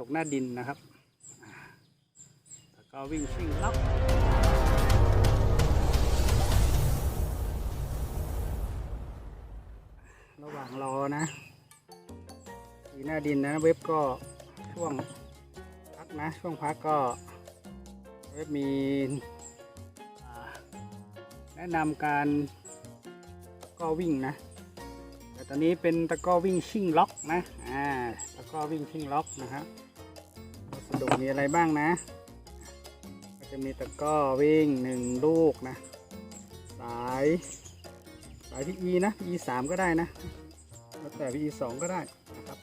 ตกหน้าดินนะครับ แล้วก็วิ่งชิ่งล็อกระหว่างรอนะทีหน้าดินนะเว็บก็ช่วงพักนะ ช่วงพักก็เว็บมีแนะนำการตะก้อวิ่งนะ แต่ตอนนี้เป็นตะก้อวิ่งชิ่งล็อกนะ อ่า ตะก้อวิ่งชิ่งล็อกนะครับ ดุมีอะไรบ้างนะ ก็จะมีตะก้อวิ่งหนึ่งลูกนะ สายสาย PE นะ PE สามก็ได้นะ แล้วแต่ PE สองก็ได้นะครับ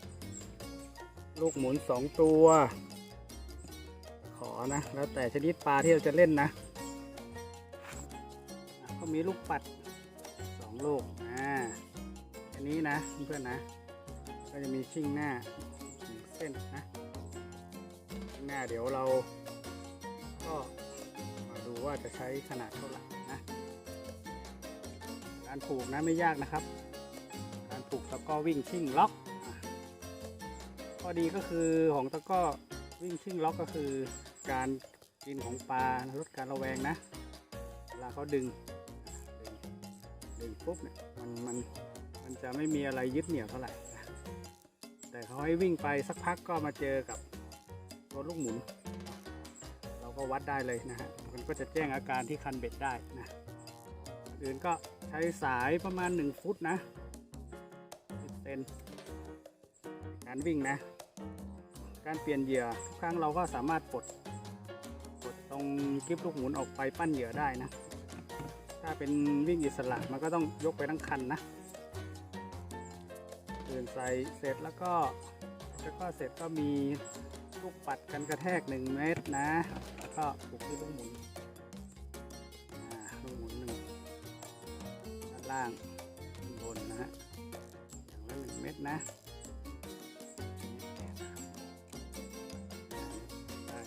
ลูกหมุนสองตัว ขอนะ แล้วแต่ชนิดปลาที่เราจะเล่นนะ ก็มีลูกปัดสองลูกอ่าอันนี้นะเพื่อนๆนะ ก็จะมีชิ่งหน้าเส้นนะ หน้าเดี๋ยวเราก็มาดูว่าจะใช้ขนาดเท่าไหร่นะการผูกนะไม่ยากนะครับ การผูกตะก้อวิ่งชิ่งล็อกข้อดีก็คือของตะก้อวิ่งชิ่งล็อกก็คือ การกินของปลาลดการระแวงนะเวลาเขาดึงดึงดงปุ๊บเนี่ยมันมันมันจะไม่มีอะไรยึดเหนี่ยวเท่าไหร่แต่เขาให้วิ่งไปสักพักก็มาเจอกับ รถลูกหมุน เราก็วัดได้เลยนะฮะมันก็จะแจ้งอาการที่คันเบ็ดได้นะอื่นก็ใช้สายประมาณ 1 ฟุตนะ10เซนการวิ่งนะ การเปลี่ยนเหยื่อทุกครั้งเราก็สามารถปลดปลดตรงกริปลูกหมุนออกไปปั้นเหยื่อได้นะ ถ้าเป็นวิ่งอิสระมันก็ต้องยกไปทั้งคันนะเดินใส่เสร็จแล้วก็แล้วก็เสร็จก็มี ลูกปัดกันกระแทก 1 เมตรนะ แล้วก็ปลุกที่ลูกหมุนลูกหมุนหนึ่งด้านล่างด้านบนนะฮะอย่างละหนึ่งเมตรนะ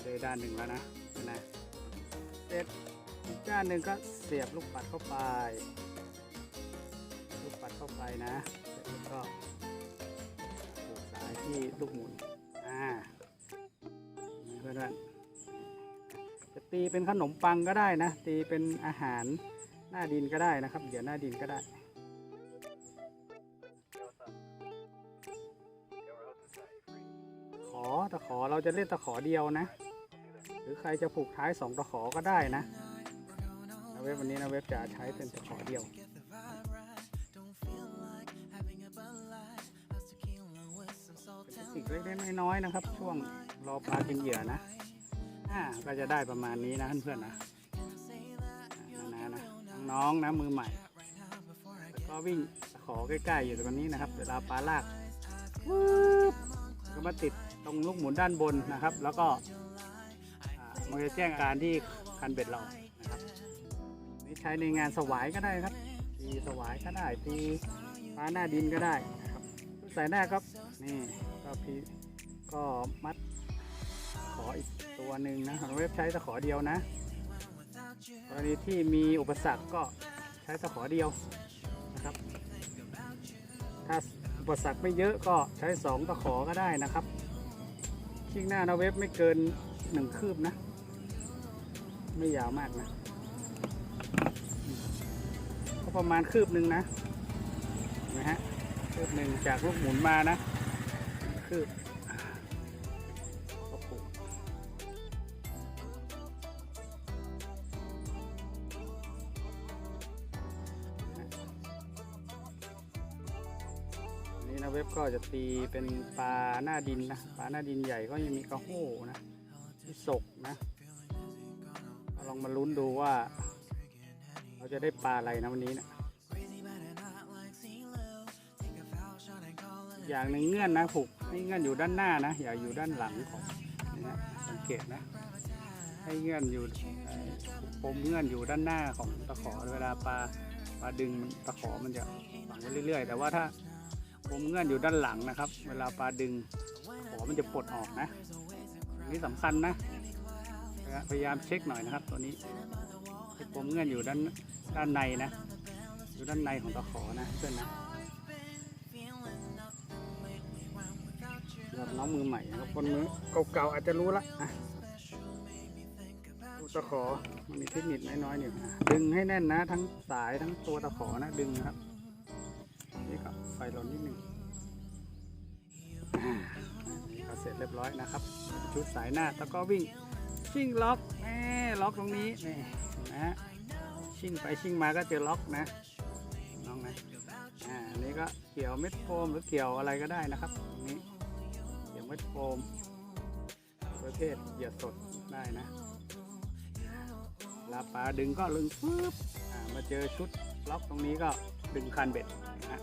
ได้ด้านหนึ่งแล้วนะนไหมเสร็จอีกด้านหนึ่งก็เสียบลูกปัดเข้าไป ลูกปัดเข้าไปนะเสร็จแล้วก็ผูกสายที่ลูกหมุน พื่อนจะตีเป็นขนมปังก็ได้นะ ตีเป็นอาหารหน้าดินก็ได้นะครับเหยื่อหน้าดินก็ได้ ขอตะขอเราจะเล่นตะขอเดียวนะ หรือใครจะผูกท้ายสองตะขอก็ได้นะนะเว็บวันนี้นะเว็บจะใช้เป็นตะขอเดียวสิ่งเล็กๆน้อยๆนะครับ ช่วงรอปลากินเหยื่อนะ อ่าก็จะได้ประมาณนี้นะเพื่อนๆนะนะนะนะน้องนะมือใหม่แล้วก็วิ่งขอใกล้ๆอยู่ตรงนี้นะครับเวลาปลาลากก็มาติดตรงลูกหมุนด้านบนนะครับ แล้วก็มันจะแจ้งการที่คันเบ็ดเรานะครับนี่ใช้ในงานสวายก็ได้ครับตีสวายก็ได้ตีปลาหน้าดินก็ได้นะครับใส่หน้าครับนี่ก็พีก็มัดขออีก ตัวหนึ่งนะของเว็บใช้ตะขอเดียวนะกรณีที่มีอุปสรรคก็ใช้ตะขอเดียวนะครับ ถ้าอุปสรรคไม่เยอะก็ใช้สองตะขอก็ได้นะครับชิ่งหน้านะเว็บไม่เกินหนึ่งคืบนะ ไม่ยาวมากนะก็ประมาณคืบหนึ่งนะนไหมฮะคืบหนึ่งจากลูกหมุนมานะคือ นนี้นะเว็บก็จะตีเป็นปลาหน้าดินนะปลาหน้าดินใหญ่ก็ยังมีกระโห้นะมีศกนะก็ลองมาลุ้นดูว่า เราจะได้ปลาอะไรนะวันนี้นะอย่างหนึ่งเงื่อนนะผูกให้เงื่อนอยู่ด้านหน้านะ อย่าอยู่ด้านหลังของนะสังเกตนะ ให้เงื่อนอยู่ปมเงื่อนอยู่ด้านหน้าของตะขอเวลาปลาปลาดึงตะขอมันจะฝังไว้เรื่อยๆ แต่ว่าถ้า ปมเงื่อนอยู่ด้านหลังนะครับ เวลาปลาดึงขอมันจะปลดออกนะอันนี้สำคัญนะพยายามเช็คหน่อยนะครับ ตัวนี้ให้ปมเงื่อนอยู่ด้านด้านในนะ อยู่ด้านในของตะขอนะเพื่อนนะำหรับน้องมือใหม่ครับคนมือเก่าๆอาจจะรู้ละอะตะขอมันมีเทคนิคน้อยๆเนี่นะดึงให้แน่นนะ ทั้งสายทั้งตัวตะขอนะดึงนะครับ ฟลนนิดนึงอ่านี่ก็เสร็จเรียบร้อยนะครับ ชุดสายหน้าแล้วก็วิ่งชิ่งล็อกแม่ล็อกตรงนี้นี่นไหมฮะชิ่งไปชิ่งมาก็เจอล็อกนะน้องนะอ่าอันนี้ก็เกี่ยวเม็ดโฟมหรือเกี่ยวอะไรก็ได้นะครับตรงนี้เกี่ยวเม็ดโฟมประเภทเหยียดสดได้นะลาปลาดึงก็ลึงปึ๊บมาเจอชุดล็อกตรงนี้ก็ดึงคันเบ็ดนะฮะ